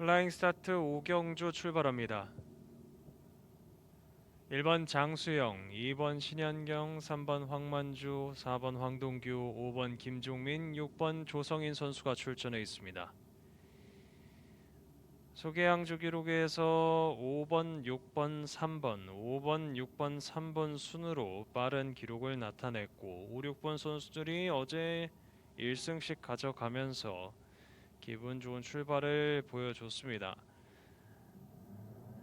플라잉 스타트 오경주 출발합니다. 1번 장수영, 2번 신현경, 3번 황만주, 4번 황동규, 5번 김종민, 6번 조성인 선수가 출전해 있습니다. 소개항주 기록에서 5번, 6번, 3번, 5번, 6번, 3번 순으로 빠른 기록을 나타냈고 5, 6번 선수들이 어제 1승씩 가져가면서 기분 좋은 출발을 보여줬습니다.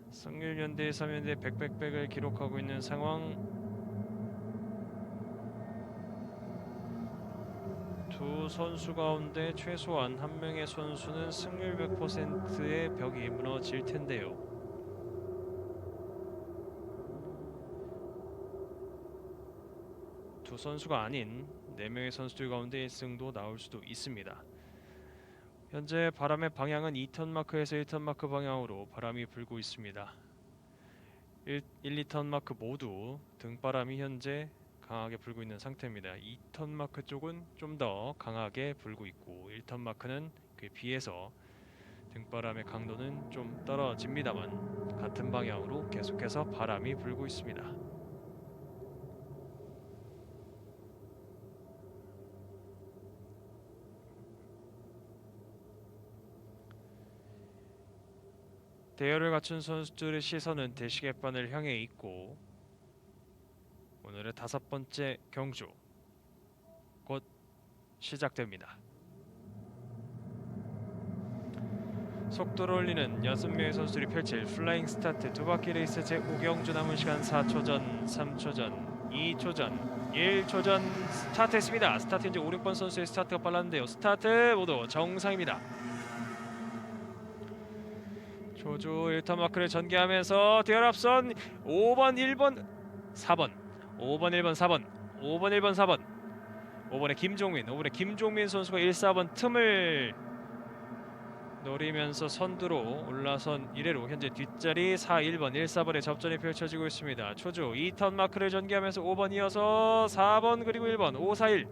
승률 연대 3연대 백백백을 기록하고 있는 상황. 두 선수 가운데 최소한 한 명의 선수는 승률 100%의 벽이 무너질 텐데요. 두 선수가 아닌 네 명의 선수들 가운데 1승도 나올 수도 있습니다. 현재 바람의 방향은 2턴 마크에서 1턴 마크 방향으로 바람이 불고 있습니다. 1, 1 2턴 마크 모두 등바람이 현재 강하게 불고 있는 상태입니다. 2턴 마크 쪽은 좀 더 강하게 불고 있고 1턴 마크는 그에 비해서 등바람의 강도는 좀 떨어집니다만 같은 방향으로 계속해서 바람이 불고 있습니다. 대열을 갖춘 선수들의 시선은 대시계판을 향해 있고 오늘의 다섯 번째 경주 곧 시작됩니다. 속도를 올리는 여섯 명의 선수들이 펼칠 플라잉 스타트 두 바퀴 레이스 제 5경주 남은 시간 4초 전, 3초 전, 2초 전, 1초 전 스타트했습니다. 스타트 이제 5, 6번 선수의 스타트가 빨랐는데요. 스타트 모두 정상입니다. 조조 1턴 마크를 전개하면서 대열 앞선 5번 1번 4번. 5번 1번 4번. 5번 1번 4번. 5번에 김종민 5번에 김종민 선수가 1, 4번 틈을 노리면서 선두로 올라선 이래로 현재 뒷자리 4, 1번, 1, 4번의 접전이 펼쳐지고 있습니다. 초조 2턴 마크를 전개하면서 5번 이어서 4번 그리고 1번 5, 4, 1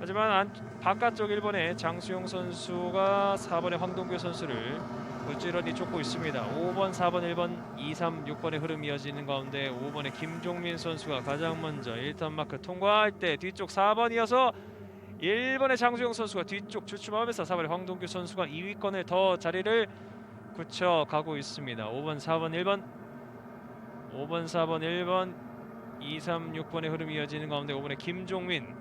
하지만 안, 바깥쪽 1번의 장수용 선수가 4번의 황동규 선수를 부지런히 쫓고 있습니다. 5번, 4번, 1번, 2, 3, 6번의 흐름이 이어지는 가운데 5번의 김종민 선수가 가장 먼저 1턴 마크 통과할 때 뒤쪽 4번 이어서 1번의 장수용 선수가 뒤쪽 주춤하면서 4번의 황동규 선수가 2위권을 더 자리를 굳혀가고 있습니다. 5번, 4번, 1번 5번, 4번, 1번 2, 3, 6번의 흐름이 이어지는 가운데 5번의 김종민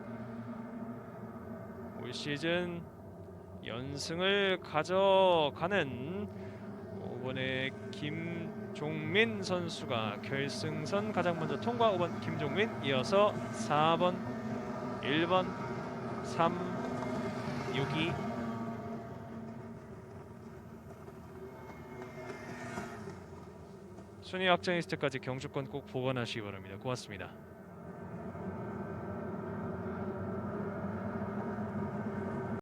올 시즌 연승을 가져가는 5번의 김종민 선수가 결승선 가장 먼저 통과 5번 김종민 이어서 4번 1번 3 6이 순위 확정 리스트까지 경주권 꼭 보관하시기 바랍니다. 고맙습니다.